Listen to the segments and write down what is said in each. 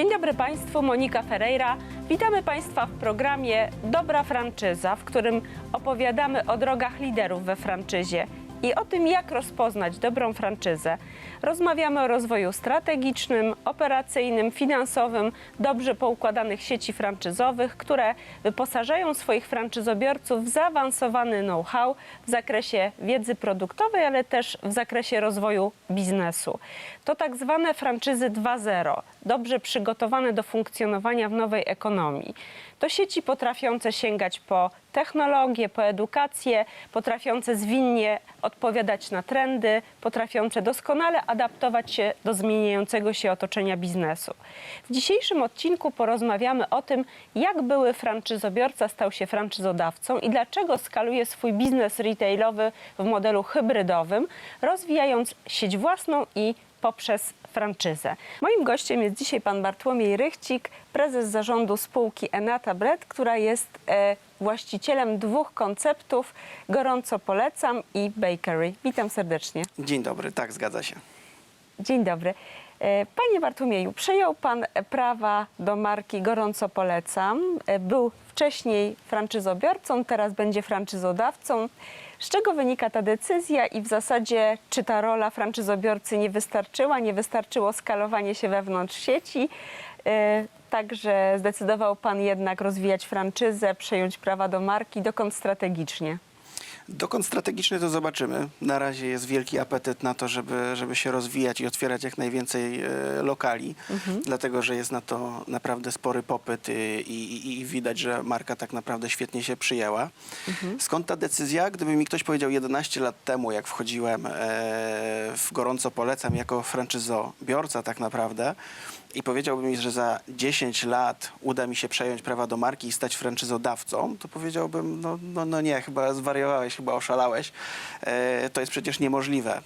Dzień dobry Państwu, Monika Ferreira. Witamy Państwa w programie Dobra Franczyza, w którym opowiadamy o drogach liderów we franczyzie i o tym, jak rozpoznać dobrą franczyzę. Rozmawiamy o rozwoju strategicznym, operacyjnym, finansowym dobrze poukładanych sieci franczyzowych, które wyposażają swoich franczyzobiorców w zaawansowany know-how w zakresie wiedzy produktowej, ale też w zakresie rozwoju biznesu. To tak zwane franczyzy 2.0, dobrze przygotowane do funkcjonowania w nowej ekonomii. To sieci potrafiące sięgać po technologię, po edukację, potrafiące zwinnie odpowiadać na trendy, potrafiące doskonale adaptować się do zmieniającego się otoczenia biznesu. W dzisiejszym odcinku porozmawiamy o tym, jak były franczyzobiorca stał się franczyzodawcą i dlaczego skaluje swój biznes retailowy w modelu hybrydowym, rozwijając sieć własną i poprzez franczyzę. Moim gościem jest dzisiaj pan Bartłomiej Rychcik, prezes zarządu spółki Enata Bread, która jest e, właścicielem dwóch konceptów Gorąco Polecam i Bakery. Witam serdecznie. Dzień dobry, tak, zgadza się. Dzień dobry. E, Panie Bartłomieju, przejął Pan prawa do marki Gorąco Polecam. E, Był wcześniej franczyzobiorcą, teraz będzie franczyzodawcą. Z czego wynika ta decyzja i w zasadzie czy ta rola franczyzobiorcy nie wystarczyła, nie wystarczyło skalowanie się wewnątrz sieci? E, Także zdecydował Pan jednak rozwijać franczyzę, przejąć prawa do marki. Dokąd strategicznie? Dokąd strategiczny to zobaczymy. Na razie jest wielki apetyt na to, żeby, żeby się rozwijać i otwierać jak najwięcej e, lokali, dlatego że jest na to naprawdę spory popyt i, i, i widać, że marka tak naprawdę świetnie się przyjęła. Skąd ta decyzja? Gdyby mi ktoś powiedział 11 lat temu, jak wchodziłem e, w gorąco polecam jako franczyzobiorca tak naprawdę, i powiedziałby mi, że za 10 lat uda mi się przejąć prawa do marki i stać franczyzodawcą, to powiedziałbym, no, no, no nie, chyba zwariowałeś, chyba oszalałeś. E, to jest przecież niemożliwe.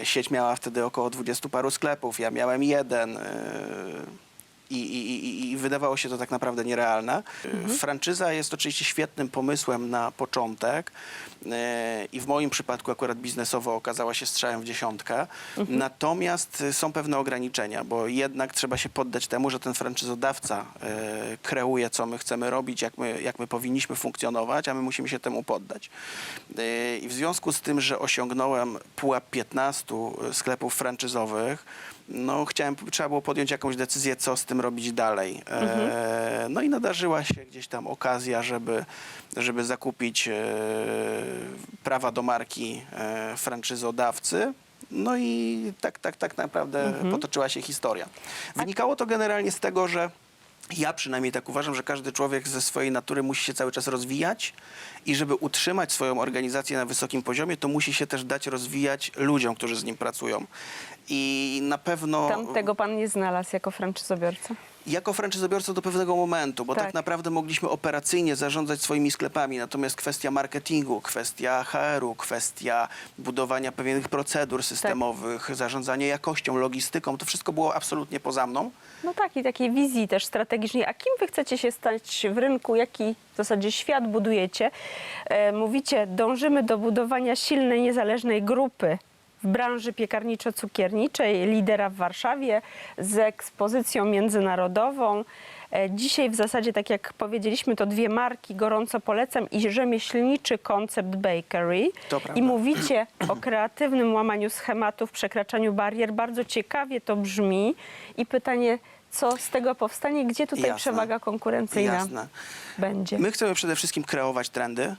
E, sieć miała wtedy około 20 paru sklepów, ja miałem jeden. E, i, i, i- wydawało się to tak naprawdę nierealne. Franczyza jest oczywiście świetnym pomysłem na początek e, i w moim przypadku akurat biznesowo okazała się strzałem w dziesiątkę. Natomiast e, są pewne ograniczenia, bo jednak trzeba się poddać temu, że ten franczyzodawca e, kreuje, co my chcemy robić, jak my, jak my powinniśmy funkcjonować, a my musimy się temu poddać. I w związku z tym, że osiągnąłem pułap 15 sklepów franczyzowych, no chciałem, trzeba było podjąć jakąś decyzję, co z tym robić dalej. E, no i nadarzyła się gdzieś tam okazja, żeby, żeby zakupić e, prawa do marki e, franczyzodawcy. No i tak, tak, tak naprawdę potoczyła się historia. Wynikało to generalnie z tego, że ja przynajmniej tak uważam, że każdy człowiek ze swojej natury musi się cały czas rozwijać i żeby utrzymać swoją organizację na wysokim poziomie, to musi się też dać rozwijać ludziom, którzy z nim pracują. I na pewno Tam tego Pan nie znalazł jako franczyzobiorca? Jako franczyzobiorca do pewnego momentu, bo tak. Tak. naprawdę mogliśmy operacyjnie zarządzać swoimi sklepami, natomiast kwestia marketingu, kwestia HR-u, kwestia budowania pewnych procedur systemowych, zarządzanie jakością, logistyką, to wszystko było absolutnie poza mną. No tak, i takiej wizji też strategicznej. A kim wy chcecie się stać w rynku? Jaki w zasadzie świat budujecie? E, mówicie, dążymy do budowania silnej, niezależnej grupy w branży piekarniczo-cukierniczej, lidera w Warszawie z ekspozycją międzynarodową. E, Dzisiaj w zasadzie, tak jak powiedzieliśmy, to dwie marki, gorąco polecam i rzemieślniczy koncept bakery. To I prawda. mówicie o kreatywnym łamaniu schematów, przekraczaniu barier. Bardzo ciekawie to brzmi. I pytanie, co z tego powstanie? Gdzie tutaj Jasne. przewaga konkurencyjna Jasne. będzie? My chcemy przede wszystkim kreować trendy,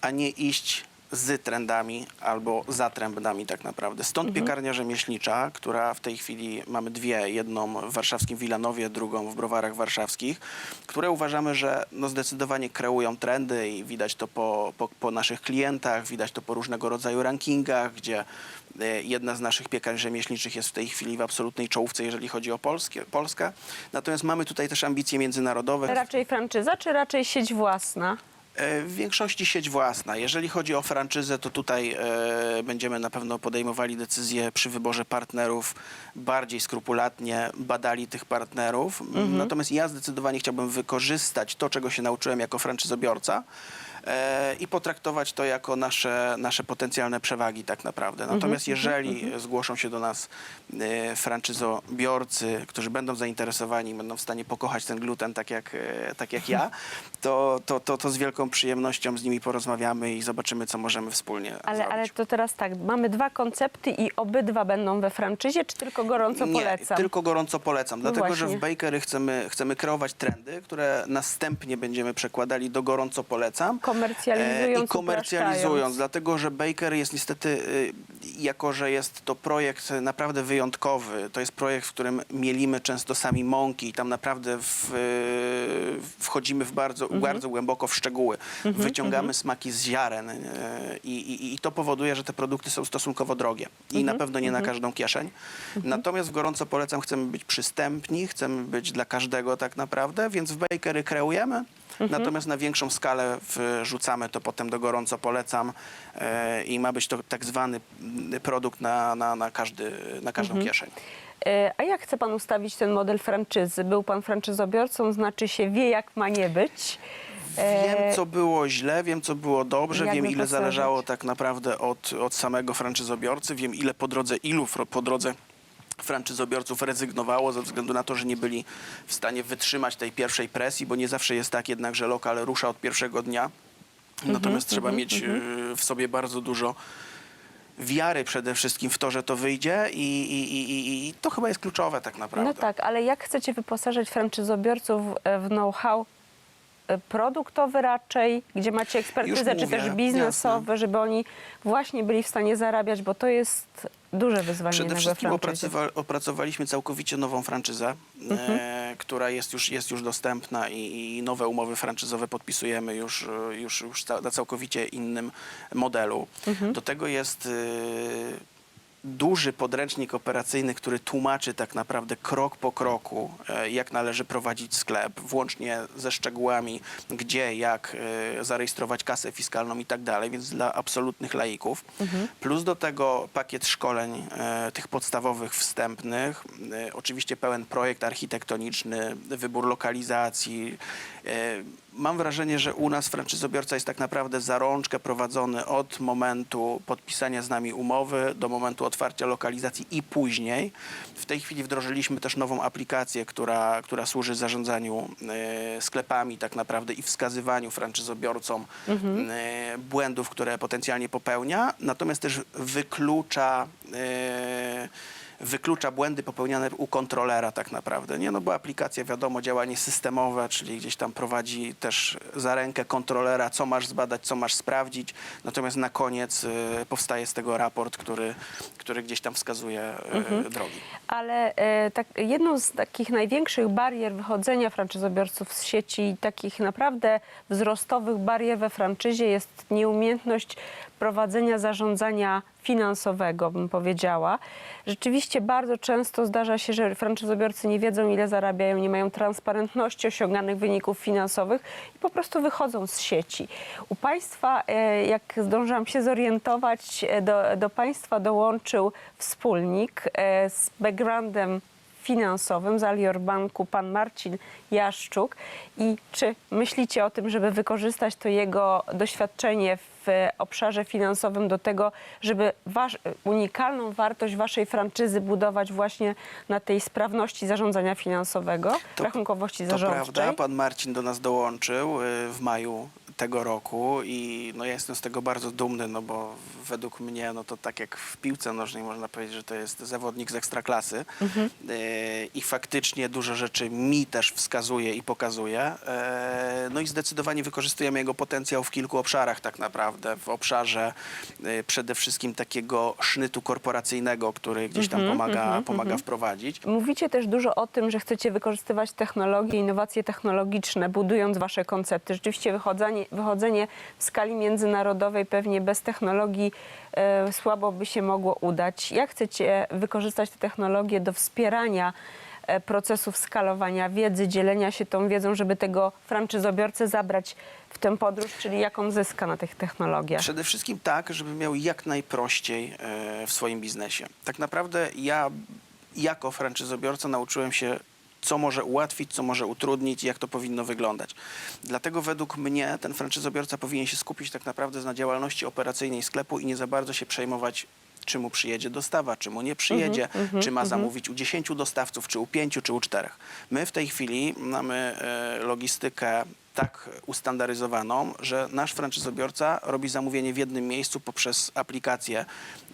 a nie iść z trendami albo za trendami tak naprawdę. Stąd piekarnia rzemieślnicza, która w tej chwili mamy dwie, jedną w warszawskim Wilanowie, drugą w Browarach Warszawskich, które uważamy, że no zdecydowanie kreują trendy i widać to po, po, po naszych klientach, widać to po różnego rodzaju rankingach, gdzie e, jedna z naszych piekarni rzemieślniczych jest w tej chwili w absolutnej czołówce, jeżeli chodzi o Polskie, Polskę. Natomiast mamy tutaj też ambicje międzynarodowe. Raczej franczyza, czy raczej sieć własna? E, W większości sieć własna. Jeżeli chodzi o franczyzę, to tutaj e, będziemy na pewno podejmowali decyzje przy wyborze partnerów bardziej skrupulatnie, badali tych partnerów. Natomiast ja zdecydowanie chciałbym wykorzystać to, czego się nauczyłem jako franczyzobiorca i potraktować to jako nasze, nasze potencjalne przewagi tak naprawdę. Natomiast jeżeli zgłoszą się do nas e, franczyzobiorcy, którzy będą zainteresowani, będą w stanie pokochać ten gluten tak jak, e, tak jak ja, to, to, to, to z wielką przyjemnością z nimi porozmawiamy i zobaczymy, co możemy wspólnie Ale, zrobić. ale to teraz tak, mamy dwa koncepty i obydwa będą we franczyzie, czy tylko gorąco polecam? Nie, tylko gorąco polecam, No dlatego że właśnie. w Bakery chcemy, chcemy kreować trendy, które następnie będziemy przekładali do gorąco polecam. Komercjalizując, E, I komercjalizując, dlatego że Bakery jest niestety, y, jako że jest to projekt naprawdę wyjątkowy, to jest projekt, w którym mielimy często sami mąki i tam naprawdę w, y, wchodzimy w bardzo, Mhm. bardzo głęboko w szczegóły. Wyciągamy smaki z ziaren y, i, i, i to powoduje, że te produkty są stosunkowo drogie i Mhm. na pewno nie na każdą kieszeń. Natomiast gorąco polecam, chcemy być przystępni, chcemy być dla każdego tak naprawdę, więc w Bakery kreujemy. Mhm. Natomiast na większą skalę wrzucamy to potem do gorąco polecam e, i ma być to tak zwany produkt na, na, na, każdy, na każdą Mhm. kieszeń. E, A jak chce pan ustawić ten model franczyzy? Był pan franczyzobiorcą, znaczy się wie, jak ma nie być. E, Wiem, co było źle, wiem, co było dobrze, Jak wiem, ile zależało tak naprawdę od, od samego franczyzobiorcy, wiem, ile po drodze, ilu po drodze franczyzobiorców rezygnowało ze względu na to, że nie byli w stanie wytrzymać tej pierwszej presji, bo nie zawsze jest tak jednak, że lokal rusza od pierwszego dnia. Mhm, Natomiast trzeba mieć y, w sobie bardzo dużo wiary przede wszystkim w to, że to wyjdzie i, i, i, i- to chyba jest kluczowe tak naprawdę. No tak, ale jak chcecie wyposażyć franczyzobiorców e, w know-how e, produktowy raczej, gdzie macie ekspertyzę, czy też biznesowe, żeby oni właśnie byli w stanie zarabiać, bo to jest duże wyzwanie Przede wszystkim opracowa- opracowaliśmy całkowicie nową franczyzę, Mhm. e, która jest już, jest już dostępna i, i nowe umowy franczyzowe podpisujemy już, e, już, już na całkowicie innym modelu. Mhm. Do tego jest e, duży podręcznik operacyjny, który tłumaczy tak naprawdę krok po kroku, e, jak należy prowadzić sklep, włącznie ze szczegółami, gdzie, jak e, zarejestrować kasę fiskalną i tak dalej, więc dla absolutnych laików. Plus do tego pakiet szkoleń e, tych podstawowych, wstępnych, oczywiście pełen projekt architektoniczny, wybór lokalizacji. Mam wrażenie, że u nas franczyzobiorca jest tak naprawdę za rączkę prowadzony od momentu podpisania z nami umowy do momentu otwarcia lokalizacji i później. W tej chwili wdrożyliśmy też nową aplikację, która, która służy zarządzaniu e, sklepami tak naprawdę i wskazywaniu franczyzobiorcom e, błędów, które potencjalnie popełnia, natomiast też wyklucza e, wyklucza błędy popełniane u kontrolera tak naprawdę. Nie, no bo aplikacja wiadomo, działanie systemowe, czyli gdzieś tam prowadzi też za rękę kontrolera, co masz zbadać, co masz sprawdzić. Natomiast na koniec y, powstaje z tego raport, który, który gdzieś tam wskazuje y, drogi. Ale e, tak, jedną z takich największych barier wychodzenia franczyzobiorców z sieci takich naprawdę wzrostowych barier we franczyzie jest nieumiejętność prowadzenia zarządzania finansowego, bym powiedziała. Rzeczywiście bardzo często zdarza się, że franczyzobiorcy nie wiedzą, ile zarabiają, nie mają transparentności osiąganych wyników finansowych i po prostu wychodzą z sieci. U Państwa, e, jak zdążyłam się zorientować, e, do, do Państwa dołączył wspólnik e, z backgroundem finansowym z Alior Banku, pan Marcin Jaszczuk. I czy myślicie o tym, żeby wykorzystać to jego doświadczenie w obszarze finansowym do tego, żeby wasz, unikalną wartość waszej franczyzy budować właśnie na tej sprawności zarządzania finansowego, To- rachunkowości To zarządczej? prawda, pan Marcin do nas dołączył y, w maju tego roku i no ja jestem z tego bardzo dumny, no bo według mnie, no to tak jak w piłce nożnej można powiedzieć, że to jest zawodnik z ekstraklasy Mhm. Y, i faktycznie dużo rzeczy mi też wskazuje i pokazuje. E, No i zdecydowanie wykorzystujemy jego potencjał w kilku obszarach tak naprawdę. W obszarze y, przede wszystkim takiego sznytu korporacyjnego, który gdzieś Mhm, tam pomaga, pomaga wprowadzić. Mówicie też dużo o tym, że chcecie wykorzystywać technologie, innowacje technologiczne, budując wasze koncepty. Rzeczywiście wychodzenie, wychodzenie w skali międzynarodowej pewnie bez technologii e, słabo by się mogło udać. Jak chcecie wykorzystać te technologie do wspierania e, procesów skalowania wiedzy, dzielenia się tą wiedzą, żeby tego franczyzobiorcę zabrać w tę podróż, czyli jak on zyska na tych technologiach? Przede wszystkim tak, żeby miał jak najprościej e, w swoim biznesie. Tak naprawdę ja jako franczyzobiorca nauczyłem się co może ułatwić, co może utrudnić i jak to powinno wyglądać. Dlatego według mnie ten franczyzobiorca powinien się skupić tak naprawdę na działalności operacyjnej sklepu i nie za bardzo się przejmować czy mu przyjedzie dostawa, czy mu nie przyjedzie, czy ma zamówić u 10 dostawców, czy u 5, czy u 4. My w tej chwili mamy e, logistykę tak ustandaryzowaną, że nasz franczyzobiorca robi zamówienie w jednym miejscu poprzez aplikację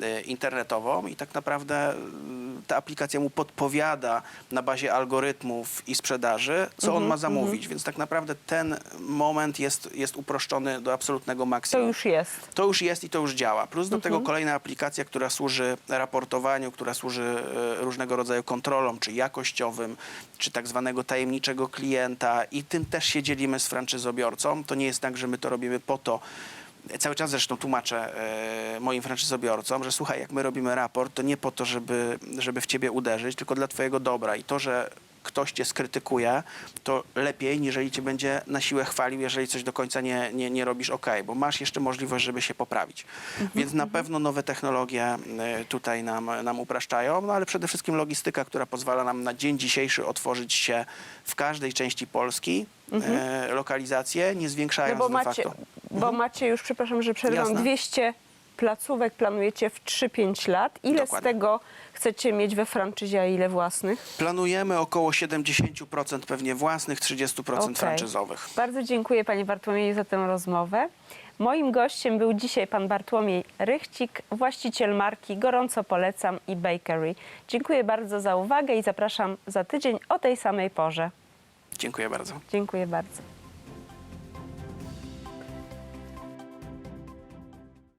e, internetową i tak naprawdę mm, ta aplikacja mu podpowiada na bazie algorytmów i sprzedaży, co on ma zamówić. Więc tak naprawdę ten moment jest, jest uproszczony do absolutnego To maksimum. już jest. To już jest i to już działa. Plus do Mhm. tego kolejna aplikacja, która służy raportowaniu, która służy e, różnego rodzaju kontrolom, czy jakościowym, czy tak zwanego tajemniczego klienta i tym też się dzielimy z franczyzobiorcą. To nie jest tak, że my to robimy po to, Cały czas zresztą tłumaczę e, moim franczyzobiorcom, że słuchaj, jak my robimy raport, to nie po to, żeby, żeby w ciebie uderzyć, tylko dla twojego dobra. I to, że ktoś cię skrytykuje, to lepiej, niżeli cię będzie na siłę chwalił, jeżeli coś do końca nie, nie, nie robisz ok, bo masz jeszcze możliwość, żeby się poprawić. Więc na pewno nowe technologie e, tutaj nam, nam upraszczają, no ale przede wszystkim logistyka, która pozwala nam na dzień dzisiejszy otworzyć się w każdej części Polski, e, lokalizację, nie No zwiększając bo de macie, bo macie już, przepraszam, że przerwam, Jasne. 200 placówek planujecie w 3-5 lat. Ile Dokładnie. z tego chcecie mieć we franczyzie, a ile własnych? Planujemy około 70% pewnie własnych, 30% Okej. franczyzowych. Bardzo dziękuję Panie Bartłomieju za tę rozmowę. Moim gościem był dzisiaj Pan Bartłomiej Rychcik, właściciel marki Gorąco Polecam i Bakery. Dziękuję bardzo za uwagę i zapraszam za tydzień o tej samej porze. Dziękuję bardzo. Dziękuję bardzo.